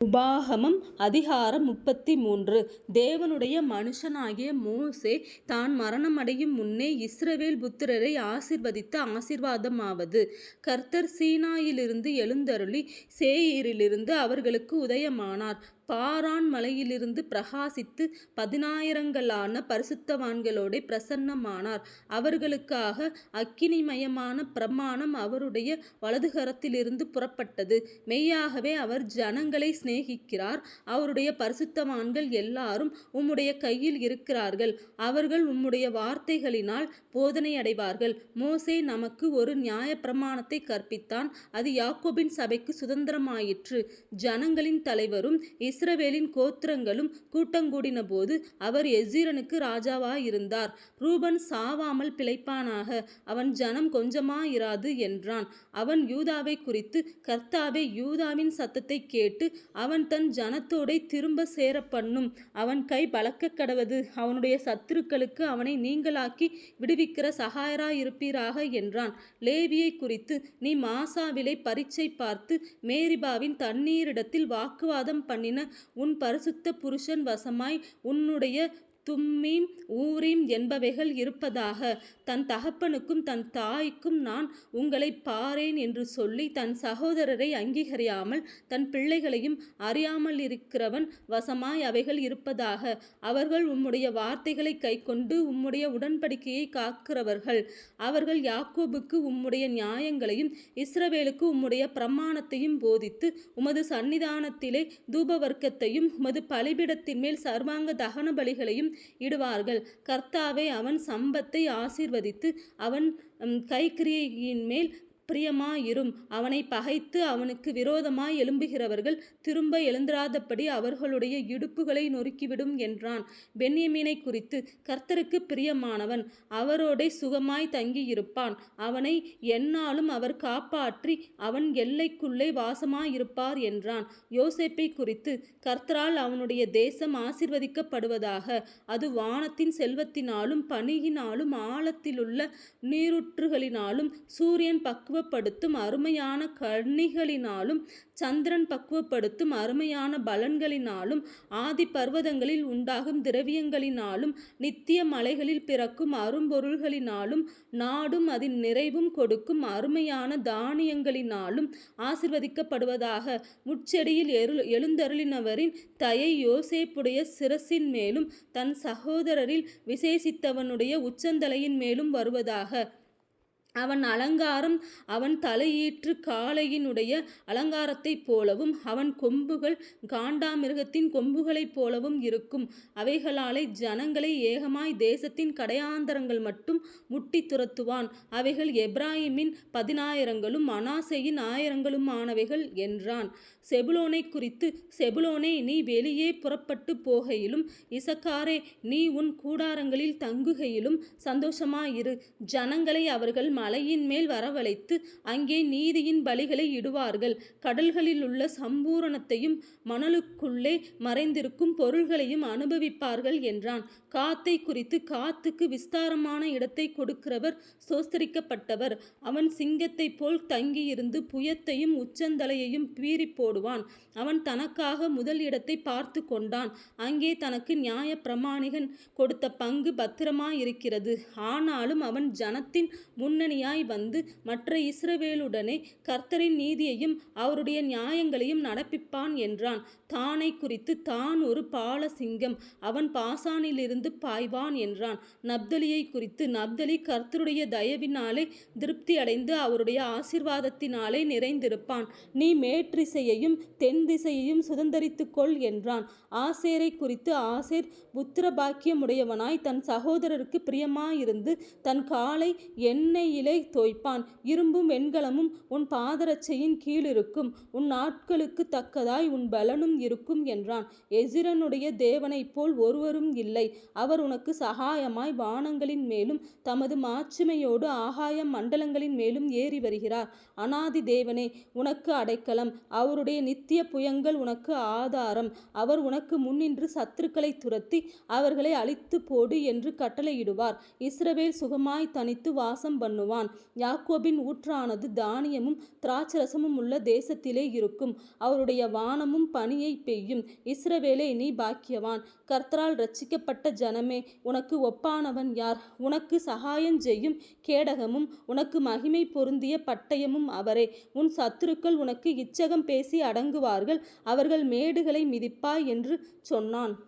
உபாகமம் அதிகாரம் முப்பத்தி மூன்று தேவனுடைய மனுஷனாகிய மோசே தான் மரணமடையும் முன்னே இஸ்ரவேல் புத்திரரை ஆசிர்வதித்த ஆசிர்வாதமாவது. கர்த்தர் சீனாயிலிருந்து எழுந்தருளி சேயீரிலிருந்து அவர்களுக்கு உதயமானார். பாரான் மலையிலிருந்து பிரகாசித்து பதினாயிரங்களான பரிசுத்தவான்களோடே பிரசன்னமானார். அவர்களுக்காக அக்கினிமயமான பிரமாணம் அவருடைய வலதுகரத்திலிருந்து புறப்பட்டது. மெய்யாகவே அவர் ஜனங்களை சிநேகிக்கிறார். அவருடைய பரிசுத்தவான்கள் எல்லாரும் உம்முடைய கையில் இருக்கிறார்கள். அவர்கள் உம்முடைய வார்த்தைகளினால் போதனை அடைவார்கள் மோசே நமக்கு ஒரு நியாய பிரமாணத்தை கற்பித்தான். அது யாக்கோபின் சபைக்கு சுதந்திரமாயிற்று. ஜனங்களின் தலைவரும் இஸ் இஸ்ரவேலின் கோத்திரங்களும் கூட்டங்கூடினபோது அவர் எசீரனுக்கு ராஜாவாயிருந்தார். ரூபன் சாவாமல் பிழைப்பானாக அவன் ஜனம் கொஞ்சமாயிராது என்றான். அவன் யூதாவை குறித்து கர்த்தாவே யூதாவின் சத்தத்தை கேட்டு அவன் தன் ஜனத்தோடே திரும்ப சேர பண்ணும் அவன் கை பழக்க கடவது அவனுடைய சத்துருக்களுக்கு அவனை நீங்களாக்கி விடுவிக்கிற சகாயராயிருப்பீராக என்றான். லேவியை குறித்து நீ மாசாவிலை பரீட்சை பார்த்து மேரிபாவின் தண்ணீரிடத்தில் வாக்குவாதம் பண்ணின உன் பரிசுத்த புருஷன் வசமாய் உன்னுடைய தும்மீம் ஊரீம் என்பவைகள் இருப்பதாக தன் தகப்பனுக்கும் தன் தாய்க்கும் நான் உங்களை பாரேன் என்று சொல்லி தன் சகோதரரை அங்கீகரியாமல் தன் பிள்ளைகளையும் அறியாமல் இருக்கிறவன் வசமாய் அவைகள் இருப்பதாக அவர்கள் உம்முடைய வார்த்தைகளை கைக்கொண்டு உம்முடைய உடன்படிக்கையை காக்கிறவர்கள். அவர்கள் யாக்கோபுக்கு உம்முடைய நியாயங்களையும் இஸ்ரவேலுக்கு உம்முடைய பிரமாணத்தையும் போதித்து உமது சந்நிதானத்திலே தூபவர்க்கத்தையும் உமது பலிபிடத்தின் மேல் சர்வாங்க தகன பலிகளையும் இடுவார்கள். கர்த்தாவே அவன் சம்பத்தை ஆசீர்வதித்து அவன் கைக்கிரியையின் மேல் பிரியமாயிரும். அவனை பகைத்து அவனுக்கு விரோதமாய் எழும்புகிறவர்கள் திரும்ப எழுந்திராதபடி அவர்களுடைய இடுப்புகளை நொறுக்கிவிடும் என்றான். பென்யமீனை குறித்து கர்த்தருக்கு பிரியமானவன் அவரோடே சுகமாய் தங்கியிருப்பான். அவனை எந்நாளும் அவர் காப்பாற்றி அவன் எல்லைக்குள்ளே வாசமாயிருப்பார் என்றான். யோசேப்பை குறித்து கர்த்தரால் அவனுடைய தேசம் ஆசிர்வதிக்கப்படுவதாக அது வானத்தின் செல்வத்தினாலும் பணியினாலும் ஆழத்திலுள்ள நீருற்றுகளினாலும் சூரியன் பக்குவ பக்குவப்படுத்தும் அருமையான கர்ணிகளினாலும் சந்திரன் பக்குவப்படுத்தும் அருமையான பலன்களினாலும் ஆதி பர்வதங்களில் உண்டாகும் திரவியங்களினாலும் நித்திய மலைகளில் பிறக்கும் அரும்பொருள்களினாலும் நாடும் அதன் நிறைவும் கொடுக்கும் அருமையான தானியங்களினாலும் ஆசிர்வதிக்கப்படுவதாக முச்செடியில் எழு எழுந்தருளினவரின் தயை யோசேப்புடைய சிரசின் மேலும் தன் சகோதரரில் விசேஷித்தவனுடைய உச்சந்தலையின் மேலும் வருவதாக அவன் அலங்காரம் அவன் தலையீற்று காளையினுடைய அலங்காரத்தைப் போலவும் அவன் கொம்புகள் காண்டாமிருகத்தின் கொம்புகளைப் போலவும் இருக்கும். அவைகளாலே ஜனங்களை ஏகமாய் தேசத்தின் கடையாந்தரங்கள் மட்டும் முட்டி துரத்துவான். அவைகள் எப்ராஹிமின் பதினாயிரங்களும் மனாசையின் ஆயிரங்களுமானவைகள் என்றான். செபுலோனை குறித்து செபுலோனே நீ வெளியே புறப்பட்டு போகையிலும் இசக்காரே நீ உன் கூடாரங்களில் தங்குகையிலும் சந்தோஷமாயிரு. ஜனங்களை அவர்கள் மலையின் மேல் வரவழைத்து அங்கே நீதியின் பலிகளை இடுவார்கள். கடல்களில் உள்ள சம்பூரணத்தையும் மணலுக்குள்ளே மறைந்திருக்கும் பொருள்களையும் அனுபவிப்பார்கள் என்றான். காத்தை குறித்து காத்துக்கு விஸ்தாரமான இடத்தை கொடுக்கிறவர் சோஸ்தரிக்கப்பட்டவர். அவன் சிங்கத்தைப் போல் தங்கியிருந்து புயத்தையும் உச்சந்தலையையும் பீறி போடுவான். அவன் தனக்காக முதல் இடத்தை பார்த்து கொண்டான். அங்கே தனக்கு நியாய பிரமாணிகன் கொடுத்த பங்கு பத்திரமாயிருக்கிறது. ஆனாலும் அவன் ஜனத்தின் முன்னணியாய் வந்து மற்ற இஸ்ரவேலுடனே கர்த்தரின் நீதியையும் அவருடைய நியாயங்களையும் நடப்பிப்பான் என்றான். தானை குறித்து தான் ஒரு பால சிங்கம் அவன் பாசானிலிருந்து பாய்வான் என்றான். நப்தலியை குறித்து நப்தலி கர்த்தருடைய தயவினாலே திருப்தி அடைந்து அவருடைய ஆசிர்வாதத்தினாலே நிறைந்திருப்பான். நீ மேற்றிசையையும் தென் திசையையும் சுதந்திரித்துக் கொள் என்றான். ஆசேரை குறித்து ஆசேர் புத்திர பாக்கியமுடையவனாய் தன் சகோதரருக்கு பிரியமாயிருந்து தன் காலை எண்ணெயிலே தோய்ப்பான். இரும்பும் வெண்கலமும் உன் பாதரட்சையின் கீழிருக்கும். உன் நாட்களுக்கு தக்கதாய் உன் பலனும் இருக்கும் என்றான். எசிரனுடைய தேவனைப் போல் ஒருவரும் இல்லை. அவர் உனக்கு சகாயமாய் வானங்களின் மேலும் தமது மாட்சிமையோடு ஆகாய மண்டலங்களின் மேலும் ஏறி வருகிறார். அனாதி தேவனே உனக்கு அடைக்கலம். அவருடைய நித்திய புயங்கள் உனக்கு ஆதாரம். அவர் உனக்கு முன்னின்று சத்துருக்களை துரத்தி அவர்களை அழித்து போடு என்று கட்டளையிடுவார். இஸ்ரவேல் சுகமாய் தனித்து வாசம் பண்ணுவார். பண்ணுவான் யாக்கோபின் ஊற்றானது தானியமும் திராட்சரசமும் உள்ள தேசத்திலே இருக்கும். அவருடைய வானமும் பனியை பெய்யும். இஸ்ரவேலே நீ பாக்கியவான். கர்த்தரால் ரட்சிக்கப்பட்ட ஜனமே உனக்கு ஒப்பானவன் யார்? உனக்கு சகாயம் செய்யும் கேடகமும் உனக்கு மகிமை பொருந்திய பட்டயமும் அவரே. உன் சத்துருக்கள் உனக்கு இச்சகம் பேசி அடங்குவார்கள். அவர்கள் மேடுகளை மிதிப்பாய் என்று சொன்னான்.